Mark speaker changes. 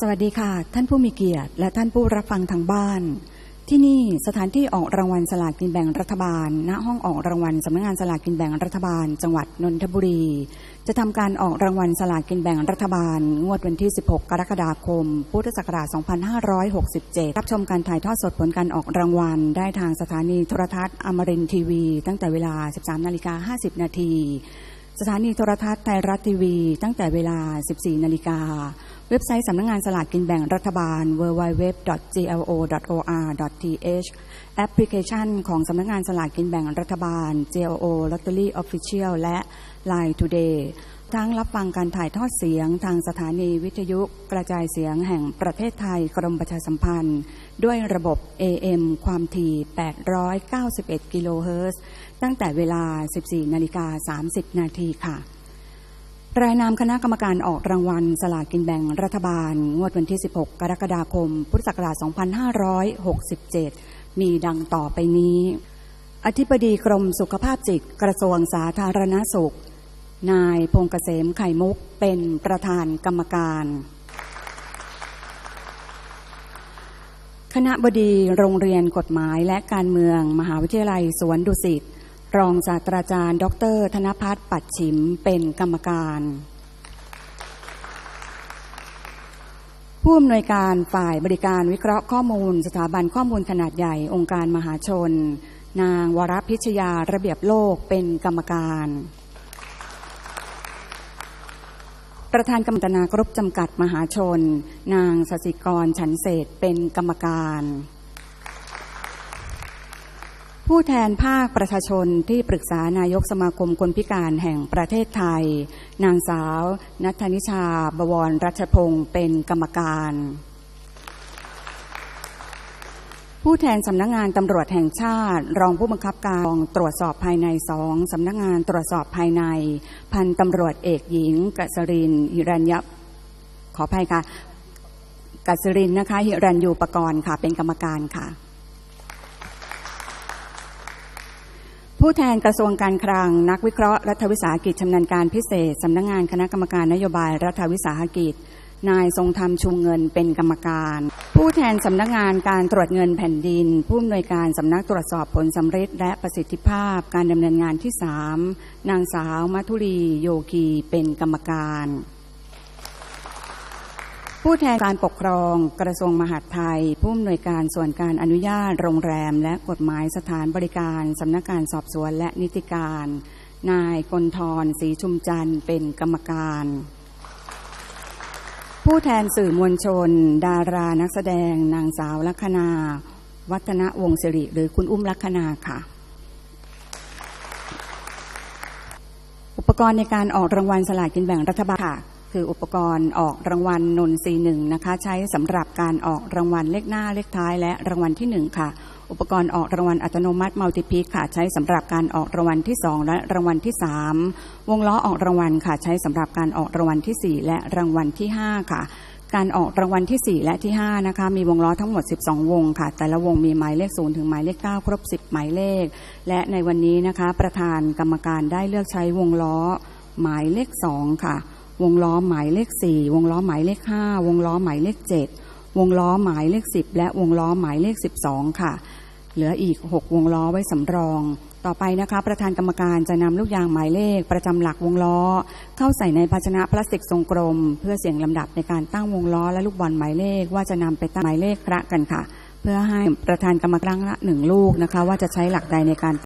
Speaker 1: สวัสดีค่ะ ท่านผู้มีเกียรติ และท่านผู้รับฟังทางบ้าน ที่นี่สถานที่ออกรางวัลสลากกินแบ่งรัฐบาล ณ ห้องออกรางวัลสำนักงานสลากกินแบ่งรัฐบาล จังหวัดนนทบุรี จะทำการออกรางวัลสลากกินแบ่งรัฐบาล งวดวันที่ 16 กรกฎาคม พุทธศักราช 2567 รับชมการถ่ายทอดสดผลการออกรางวัล ได้ทางสถานีโทรทัศน์อมรินทร์ทีวี ตั้งแต่เวลา 13นาฬิกา50 นาที สถานีโทรทัศน์ไทยรัฐทีวี ตั้งแต่เวลา 14 นาฬิกา เว็บไซต์สำนักงานสลากกินแบ่งรัฐบาล www.glo.or.th แอปพลิเคชันของสำนักงานสลากกินแบ่งรัฐบาล GLO Lottery Official และ Line Today ทั้งรับฟังการถ่ายทอดเสียงทางสถานีวิทยุกระจายเสียงแห่งประเทศไทยกรมประชาสัมพันธ์ ด้วยระบบ AM ความถี่ 891 กิโลเฮิรตซ์ตั้งแต่เวลา 14 นาฬิกา 30 นาทีค่ะ รายนามคณะกรรมการออกรางวัลสลากกินแบ่งรัฐบาล งวดวันที่ 16 กรกฎาคม พุทธศักราช 2567 มีดังต่อไปนี้ อธิบดีกรมสุขภาพจิตกระทรวงสาธารณสุข นายพงษ์เกษมไข่มุกเป็นประธานกรรมการ คณะบดีโรงเรียนกฎหมายและการเมือง มหาวิทยาลัยสวนดุสิต รองศาสตราจารย์ ดร ธนพัฒน์ปัดฉิมเป็นกรรมการ ผู้อำนวยการฝ่ายบริการวิเคราะห์ข้อมูล สถาบันข้อมูลขนาดใหญ่องค์การมหาชน นางวรพิชยาระเบียบโลกเป็นกรรมการ ประธานกรรมนารกรุ๊ปจำกัดมหาชน นางสสิกรฉันเศษเป็นกรรมการ ผู้แทนภาคประชาชนที่ปรึกษานายกสมาคมคนพิการแห่งประเทศไทย นางสาว นัทนิชา บวรรัชพงศ์เป็นกรรมการ ผู้แทนสำนักงงานตำรวจแห่งชาติ รองผู้บังคับการตรวจสอบภายในสองสำนักงานตรวจสอบภายใน พันตำรวจเอกหญิงกษรินหิรัญยขออภัยค่ะกษรินนะคะหิรัญยูปกรณ์ค่ะ เป็นกรรมการค่ะ ผู้แทนกระทรวงการคลัง นักวิเคราะห์รัฐวิสาหกิจชำนาญการพิเศษสำนักงงานคณะกรรมการนโยบายรัฐวิสาหกิจ นายทรงธรรมชูเงินเป็นกรรมการ ผู้แทนสำนักงานการตรวจเงินแผ่นดิน ผู้อำนวยการสำนักตรวจสอบผลสำเร็จและประสิทธิภาพการดำเนินงานที่สามนางสาวมัทุรีโยกีเป็นกรรมการ ผู้แทนการปกครองกระทรวงมหาดไทย ผู้อำนวยการส่วนการอนุญาตโรงแรม และกฎหมายสถานบริการสำนักงานสอบสวนและนิติการ นายกลทรศรีชุมจันทร์เป็นกรรมการ ผู้แทนสื่อมวลชน ดารานักแสดง นางสาวลัคนา วัฒนวงศิริ หรือคุณอุ้มลัคนาค่ะ อุปกรณ์ในการออกรางวัลสลากกินแบ่งรัฐบาลค่ะ คืออุปกรณ์ออกรางวัลนนทรีหนึ่งนะคะ ใช้สำหรับการออกรางวัลเลขหน้าเลขท้ายและรางวัลที่หนึ่งค่ะ อุปกรณ์ออกรางวัลอัตโนมัติมัลติพิกค่ะใช้สำหรับการออกรางวัลที่สองและรางวัลที่สามวงล้อออกรางวัลค่ะใช้สำหรับการออกรางวัลที่สี่และรางวัลที่ห้าค่ะการออกรางวัลที่ 4 และที่ 5 นะคะ มีวงล้อทั้งหมด 12 วงค่ะ แต่ละวงมีหมายเลข 0 ถึงหมายเลข 9 ครบ 10 หมายเลข และในวันนี้นะคะ ประธานกรรมการได้เลือกใช้วงล้อหมายเลข 2 ค่ะ วงล้อหมายเลข 4 วงล้อหมายเลข 5 วงล้อหมายเลข 7 วงล้อหมายเลข 10 และวงล้อหมายเลข 12 ค่ะ เหลืออีก 6 วงล้อไว้สำรอง ต่อไปนะคะ ประธานกรรมการจะนำลูกยางหมายเลข ประจำหลักวงล้อ เข้าใส่ในภาชนะพลาสติกทรงกลม เพื่อเสี่ยงลำดับในการตั้งวงล้อและลูกบอลหมายเลขว่าจะนำไปตั้งหมายเลขคระกันค่ะ เพื่อให้ประธานกรรมการละหนึ่งลูกนะคะ ว่าจะใช้หลักใดในการ